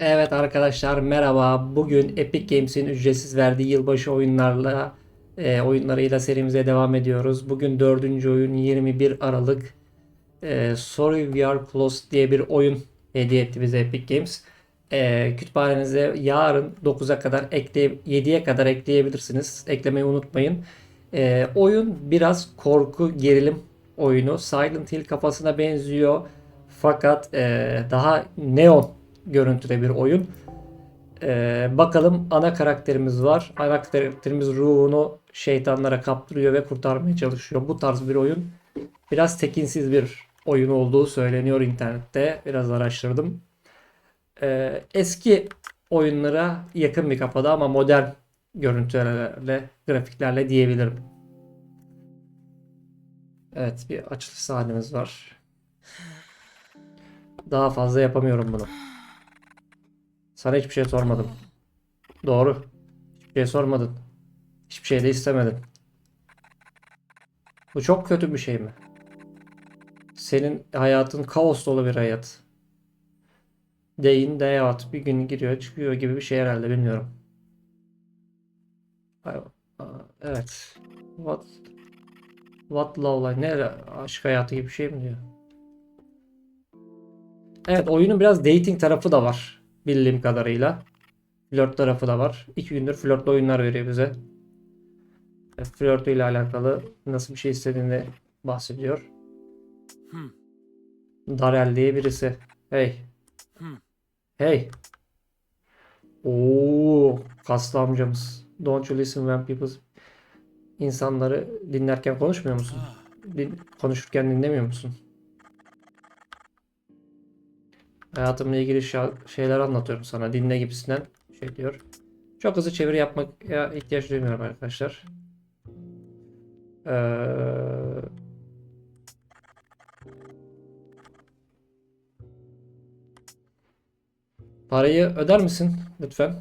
Evet arkadaşlar merhaba. Bugün Epic Games'in ücretsiz verdiği yılbaşı oyunlarla e, oyunlarıyla serimize devam ediyoruz. Bugün dördüncü oyun 21 Aralık. E, Sorry We Are Close diye bir oyun hediye etti bize Epic Games. E, kütüphanenize yarın 9'a kadar ekleye 7'ye kadar ekleyebilirsiniz. Eklemeyi unutmayın. E, oyun biraz korku gerilim oyunu. Silent Hill kafasına benziyor. Fakat e, daha neon görüntüde bir oyun. Ee, bakalım ana karakterimiz var. Ana karakterimiz ruhunu şeytanlara kaptırıyor ve kurtarmaya çalışıyor. Bu tarz bir oyun. Biraz tekinsiz bir oyun olduğu söyleniyor internette. Biraz araştırdım. Ee, eski oyunlara yakın bir kafada ama modern görüntülerle, grafiklerle diyebilirim. Evet bir açılış sahnemiz var. Daha fazla yapamıyorum bunu. Sana hiçbir şey sormadım. Doğru. Hiçbir şey sormadın. Hiçbir şey de istemedin. Bu çok kötü bir şey mi? Senin hayatın kaos dolu bir hayat. Day in day out. Bir gün giriyor çıkıyor gibi bir şey herhalde bilmiyorum. Evet. What What love life? Ne aşk hayatı gibi bir şey mi diyor? Evet oyunun biraz dating tarafı da var. Bildiğim kadarıyla. Flört tarafı da var. İki gündür flörtlü oyunlar veriyor bize. E, Flörtü ile alakalı nasıl bir şey istediğini bahsediyor. Darel diye birisi. Hey. Hey. Oo, kaslı amcamız. Don't you listen when people insanları dinlerken konuşmuyor musun? Din- konuşurken dinlemiyor musun? Hayatımla ilgili şeyler anlatıyorum sana. Dinle gibisinden şey diyor. Çok hızlı çeviri yapmaya ihtiyaç duymuyorum arkadaşlar. Ee, parayı öder misin lütfen?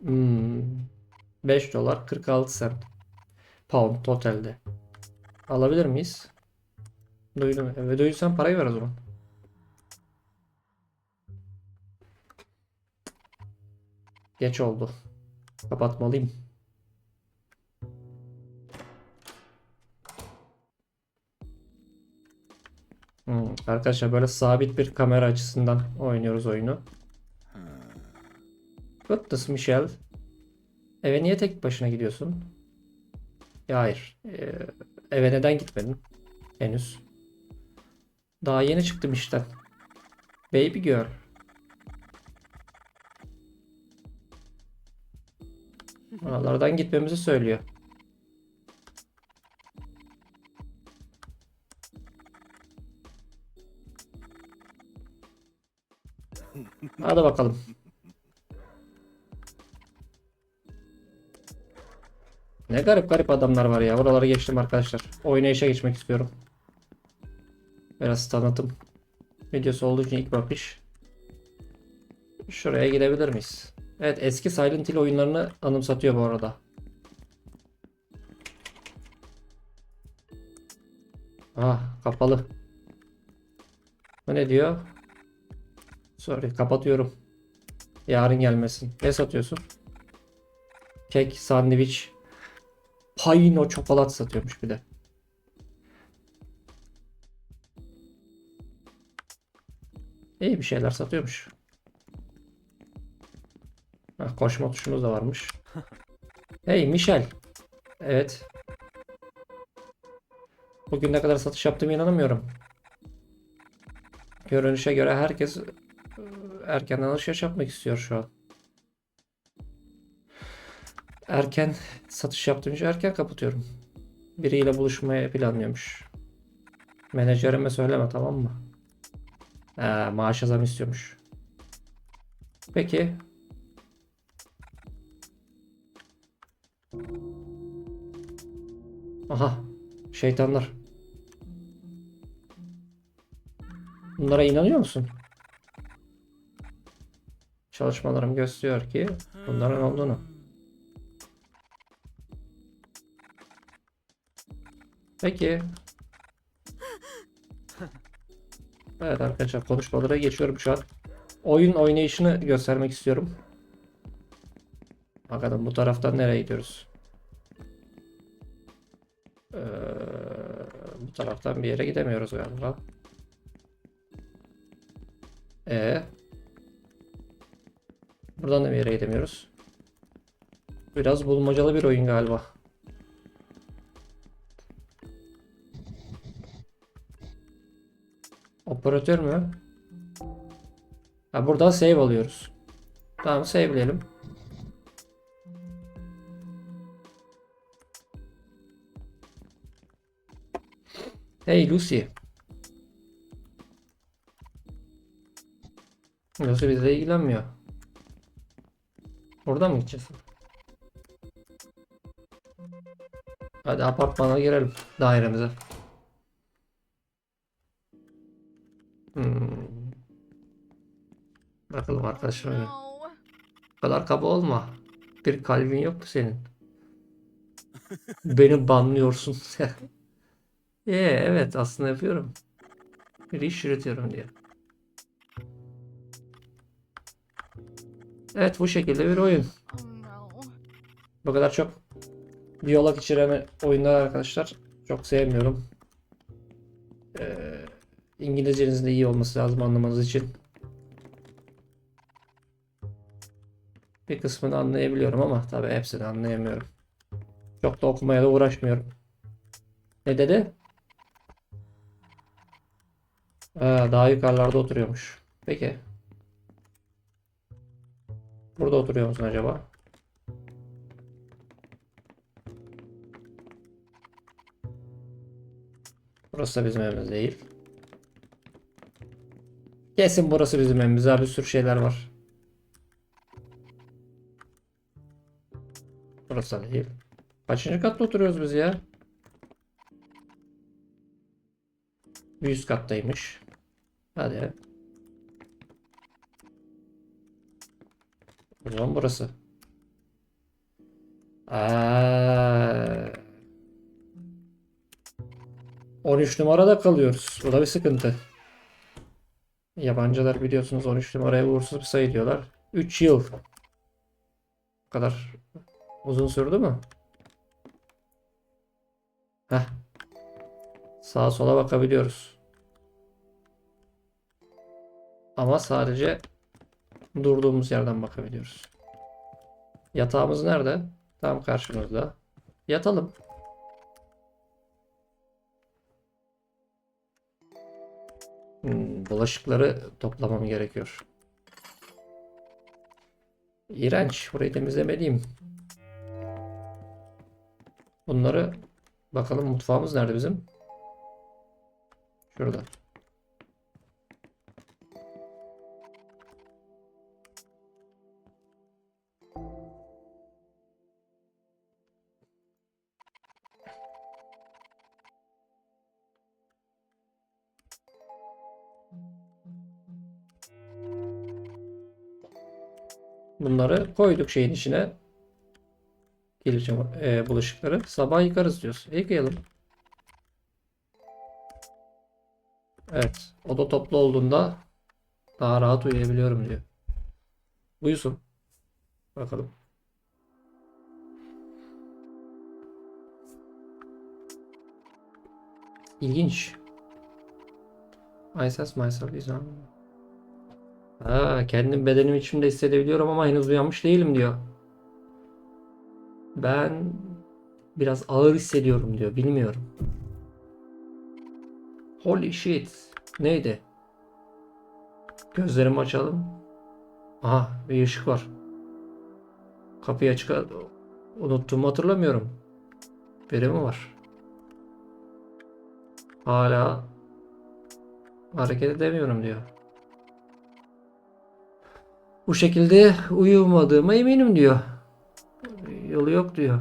Hmm, 5 dolar 46 sent. Pound totalde. Alabilir miyiz? Duydum. Ve duyduysan parayı ver o zaman. Geç oldu. Kapatmalıyım. Hmm, Arkadaşlar böyle sabit bir kamera açısından oynuyoruz oyunu. Goodness Michel. Eve niye tek başına gidiyorsun? Ya hayır. Ee, eve neden gitmedin? Henüz. Daha yeni çıktım işten. Baby girl. Oralardan gitmemizi söylüyor. Hadi bakalım. Ne garip garip adamlar var ya. Oraları geçtim arkadaşlar. Oynayışa geçmek istiyorum. Biraz tanıtım videosu olduğu için ilk bakış. Şuraya gidebilir miyiz? Evet eski Silent Hill oyunlarını anımsatıyor bu arada. Ah kapalı. Bu ne diyor? Sorry kapatıyorum. Yarın gelmesin. Ne satıyorsun? Kek, sandviç, Payino çokolat satıyormuş bir de. İyi bir şeyler satıyormuş. Hah, koşma tuşumuz da varmış. Hey Michel. Evet. Bugün ne kadar satış yaptığımı inanamıyorum. Görünüşe göre herkes e, erkenden alışveriş yapmak istiyor şu an. Erken satış yaptığım için erken kapatıyorum. Biriyle buluşmaya planlıyormuş. Menajerime söyleme tamam mı? Ha, maaşa zam istiyormuş. Peki. Aha. Şeytanlar. Bunlara inanıyor musun? Çalışmalarım gösteriyor ki bunların olduğunu. Peki. Evet arkadaşlar konuşmalara geçiyorum şu an. Oyun oynayışını göstermek istiyorum. Bakalım bu taraftan nereye gidiyoruz? Ee, bu taraftan bir yere gidemiyoruz galiba. Ee, buradan da bir yere gidemiyoruz. Biraz bulmacalı bir oyun galiba. Operatör mü? Ha buradan save alıyoruz. Tamam save'leyelim. Hey Lucy. Lucy bizle ilgilenmiyor. Oradan mı gideceğiz? Hadi apartmana girelim. Dairemize. Bakalım arkadaşlar. No. Bu kadar kaba olma. Bir kalbin yok mu senin? Beni banlıyorsun. Ee, evet aslında yapıyorum. Bir iş yürütüyorum diye. Evet bu şekilde bir oyun. Bu kadar çok diyalog içeren oyunlar arkadaşlar çok sevmiyorum. Ee, İngilizcenizin de iyi olması lazım anlamanız için. Bir kısmını anlayabiliyorum ama tabii hepsini anlayamıyorum. Çok da okumaya da uğraşmıyorum. Ne dedi? Ha, daha yukarılarda oturuyormuş. Peki. Burada oturuyor musun acaba? Burası da bizim evimiz değil. Kesin burası bizim evimiz. Abi bir sürü şeyler var. Burası da değil. Kaçıncı katta oturuyoruz biz ya? Bir üst kattaymış. Hadi. O zaman burası. Aa. 13 numarada kalıyoruz. Bu da bir sıkıntı. Yabancılar biliyorsunuz 13 numaraya uğursuz bir sayı diyorlar. 3 yıl. Bu kadar uzun sürdü mü? Heh. Sağa sola bakabiliyoruz. Ama sadece durduğumuz yerden bakabiliyoruz. Yatağımız nerede? Tam karşımızda. Yatalım. Hmm, bulaşıkları toplamam gerekiyor. İğrenç. Burayı temizlemeliyim. Bunları bakalım mutfağımız nerede bizim? Şurada. Bunları koyduk şeyin içine. Geleceğim e, bulaşıkları. Sabah yıkarız diyoruz. Yıkayalım. Evet. Oda toplu olduğunda daha rahat uyuyabiliyorum diyor. Uyusun. Bakalım. İlginç. Sense myself is. Ha, kendim bedenim içimde hissedebiliyorum ama henüz uyanmış değilim diyor. Ben biraz ağır hissediyorum diyor. Bilmiyorum. Holy shit. Neydi? Gözlerimi açalım. Aha bir ışık var. Kapıyı açık unuttuğumu hatırlamıyorum. Biri mi var? Hala hareket edemiyorum diyor. Bu şekilde uyumadığıma eminim diyor. Yolu yok diyor.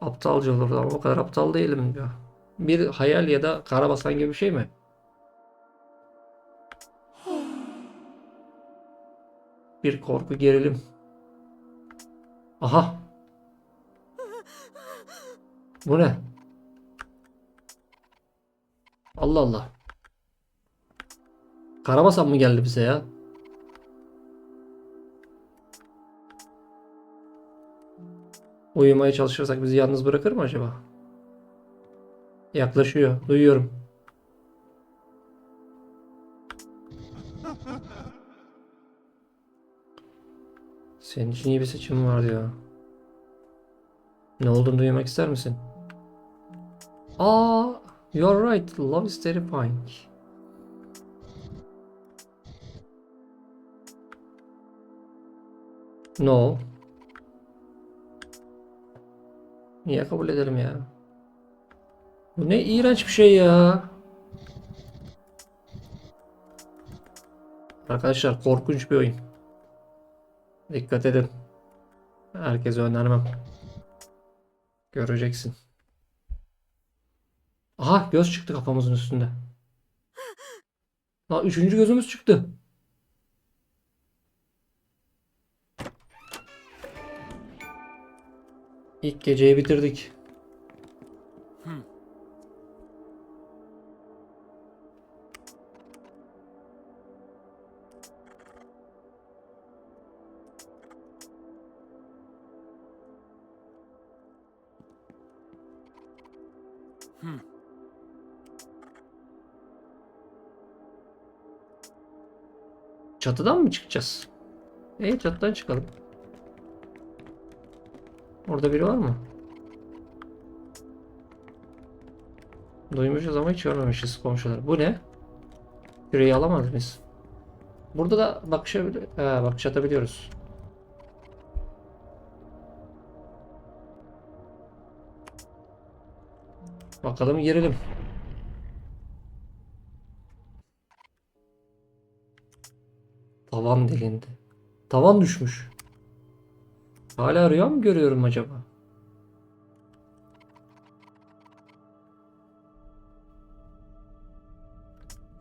Aptalca olur ama o kadar aptal değilim diyor. Bir hayal ya da karabasan gibi bir şey mi? Bir korku gerilim. Aha. Bu ne? Allah Allah. Karabasan mı geldi bize ya? Uyumaya çalışırsak bizi yalnız bırakır mı acaba? Yaklaşıyor. Duyuyorum. Senin için iyi bir seçim var diyor. Ne olduğunu duymak ister misin? Aa, you're right. Love is terrifying. No. Niye kabul edelim ya? Bu ne iğrenç bir şey ya. Arkadaşlar korkunç bir oyun. Dikkat edin. Herkese önermem. Göreceksin. Aha göz çıktı kafamızın üstünde. Lan üçüncü gözümüz çıktı. İlk geceyi bitirdik. Çatıdan mı çıkacağız? İyi çatıdan çıkalım. Orada biri var mı? Duymuşuz ama hiç görmemişiz komşular. Bu ne? Küreyi alamaz mıyız? Burada da bakışabilir, ha, bakış atabiliyoruz. Bakalım girelim. Tavan delindi. Tavan düşmüş. Hala rüya mı görüyorum acaba?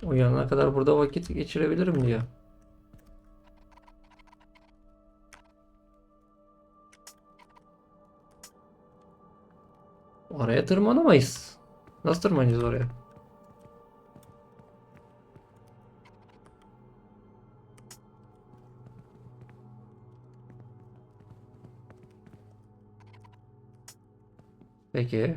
Uyanana kadar burada vakit geçirebilirim diyor. Oraya tırmanamayız. Nasıl tırmanacağız oraya? Peki.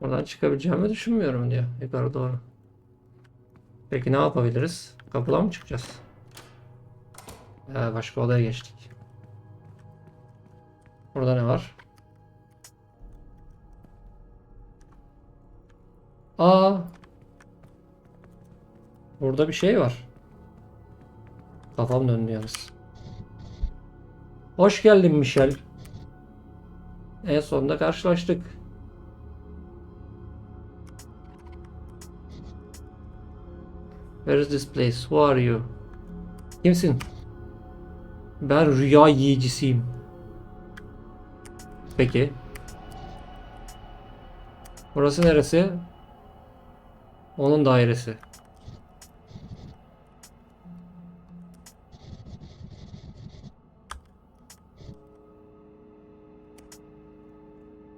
Buradan çıkabileceğimi düşünmüyorum diyor. Yukarı doğru. Peki ne yapabiliriz? Kapıdan mı çıkacağız? Ya başka odaya geçtik. Burada ne var? Aa. Burada bir şey var. Kafam döndü yalnız. Hoş geldin Michel. En sonunda karşılaştık. Where is this place? Who are you? Kimsin? Ben rüya yiyicisiyim. Peki. Burası neresi? Onun dairesi.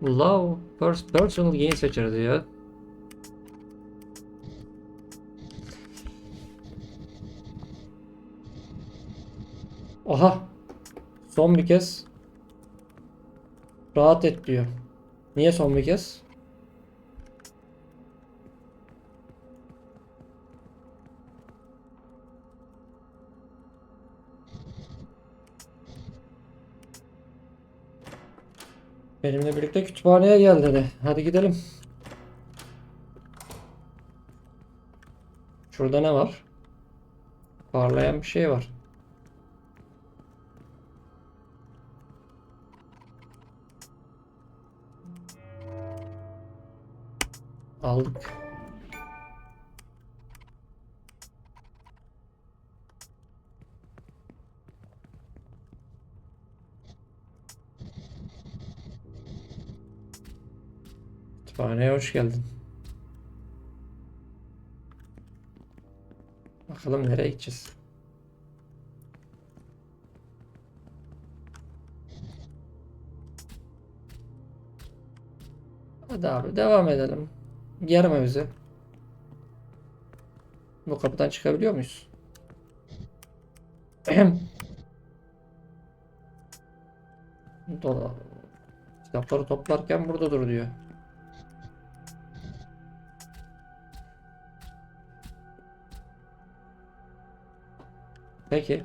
Love pers personal gain seçeriz ya. Aha. Son bir kez. Rahat et diyor. Niye son bir kez? Benimle birlikte kütüphaneye gel dedi. Hadi gidelim. Şurada ne var? Parlayan bir şey var. Aldık. Kütüphaneye hoş geldin. Bakalım nereye gideceğiz. Hadi abi devam edelim. Germe bizi. Bu kapıdan çıkabiliyor muyuz? Ahem. Dola. Kitapları toplarken burada dur diyor. Peki.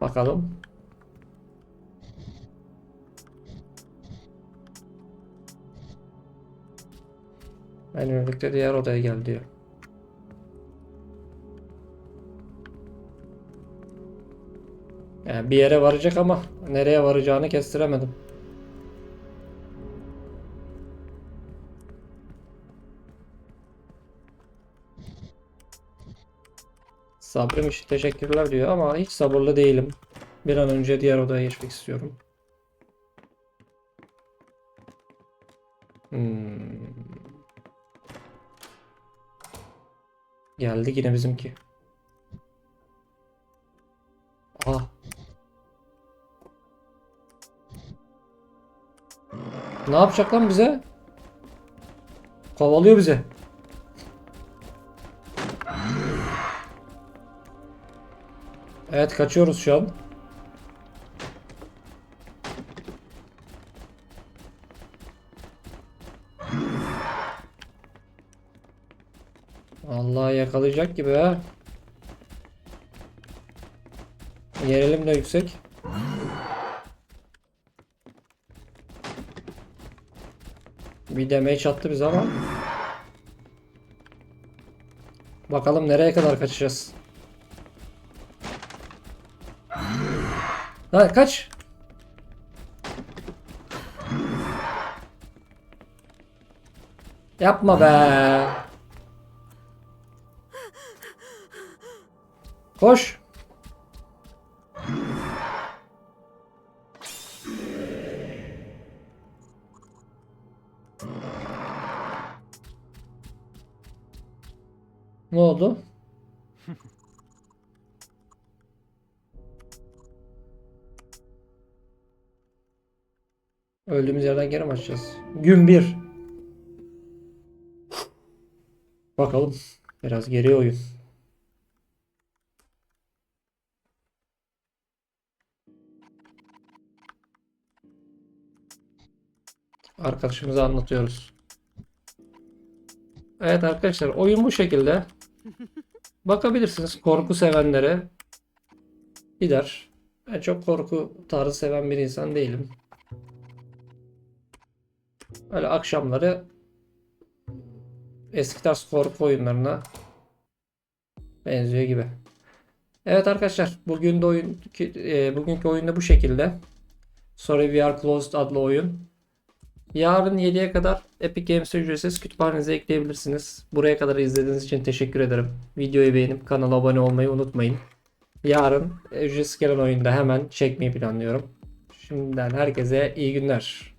Bakalım. Benimle birlikte diğer odaya gel diyor. Yani bir yere varacak ama nereye varacağını kestiremedim. Sabrım için teşekkürler diyor ama hiç sabırlı değilim. Bir an önce diğer odaya geçmek istiyorum. Hmm. Geldi yine bizimki. Ah. Ne yapacak lan bize? Kovalıyor bize. Evet kaçıyoruz şu an. Vallahi yakalayacak gibi ha. Gerilim de yüksek. Bir demeye çattı biz ama. Bakalım nereye kadar kaçacağız. Ha kaç. Yapma be. Koş. Ne oldu? Öldüğümüz yerden geri mi açacağız? Gün 1. Bakalım. Biraz geri oyun. Arkadaşımıza anlatıyoruz. Evet arkadaşlar oyun bu şekilde. Bakabilirsiniz korku sevenlere gider. Ben çok korku tarzı seven bir insan değilim. Öyle akşamları eski tarz korku oyunlarına benziyor gibi. Evet arkadaşlar bugün de oyun e, bugünkü oyunda bu şekilde. Sorry We Are Closed adlı oyun. Yarın 7'ye kadar Epic Games ücretsiz kütüphanenize ekleyebilirsiniz. Buraya kadar izlediğiniz için teşekkür ederim. Videoyu beğenip kanala abone olmayı unutmayın. Yarın ücretsiz gelen oyunda hemen çekmeyi planlıyorum. Şimdiden herkese iyi günler.